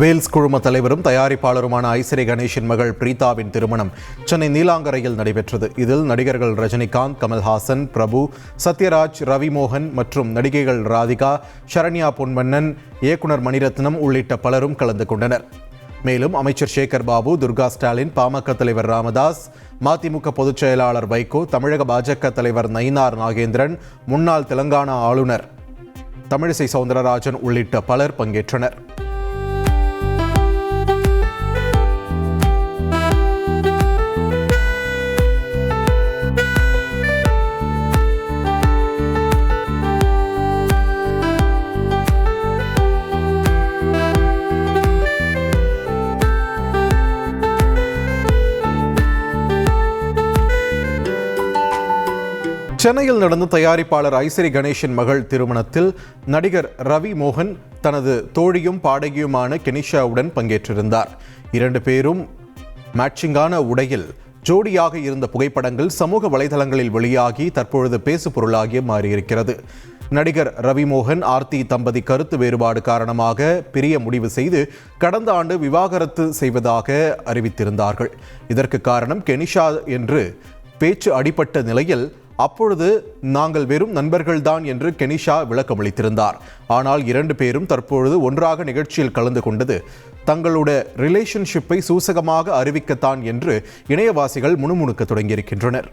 Wales குழும தலைவரும் தயாரிப்பாளருமான ஐஸ்வரி கணேஷின் மகள் பிரீதாவின் திருமணம் சென்னை நீலாங்கரையில் நடைபெற்றது. இதில் நடிகர்கள் ரஜினிகாந்த் கமல்ஹாசன் பிரபு சத்யராஜ் ரவிமோகன் மற்றும் நடிகைகள் ராதிகா சரண்யா பொன்மன்னன் இயக்குனர் மணிரத்னம் உள்ளிட்ட பலரும் கலந்து கொண்டனர். மேலும் அமைச்சர் சேகர் பாபு துர்கா ஸ்டாலின் பாமக தலைவர் ராமதாஸ் மதிமுக பொதுச் செயலாளர் வைகோ தமிழக பாஜக தலைவர் நயினார் நாகேந்திரன் முன்னாள் தெலங்கானா ஆளுநர் தமிழிசை சவுந்தரராஜன் உள்ளிட்ட பலர் பங்கேற்றனர். சென்னையில் நடந்த தயாரிப்பாளர் ஐஸ்வரி கணேஷின் மகள் திருமணத்தில் நடிகர் ரவி மோகன் தனது தோழியும் பாடகியுமான கெனிஷாவுடன் பங்கேற்றிருந்தார். இரண்டு பேரும் மேட்சிங்கான உடையில் ஜோடியாக இருந்த புகைப்படங்கள் சமூக வலைதளங்களில் வெளியாகி தற்பொழுது பேசு பொருளாகி மாறியிருக்கிறது. நடிகர் ரவிமோகன் ஆர்த்தி தம்பதி கருத்து வேறுபாடு காரணமாக பிரிய முடிவு செய்து கடந்த ஆண்டு விவாகரத்து செய்வதாக அறிவித்திருந்தார்கள். இதற்கு காரணம் கெனிஷா என்று பேச்சு அடிபட்ட நிலையில் அப்பொழுது நாங்கள் வெறும் நண்பர்கள்தான் என்று கெனிஷா விளக்கமளித்திருந்தார். ஆனால் இரண்டு பேரும் தற்பொழுது ஒன்றாக நிகழ்ச்சியில் கலந்து கொண்டது. தங்களோட ரிலேஷன்ஷிப்பை சூசகமாக அறிவிக்கத்தான் என்று இணையவாசிகள் முணுமுணுக்க தொடங்கியிருக்கின்றனர்.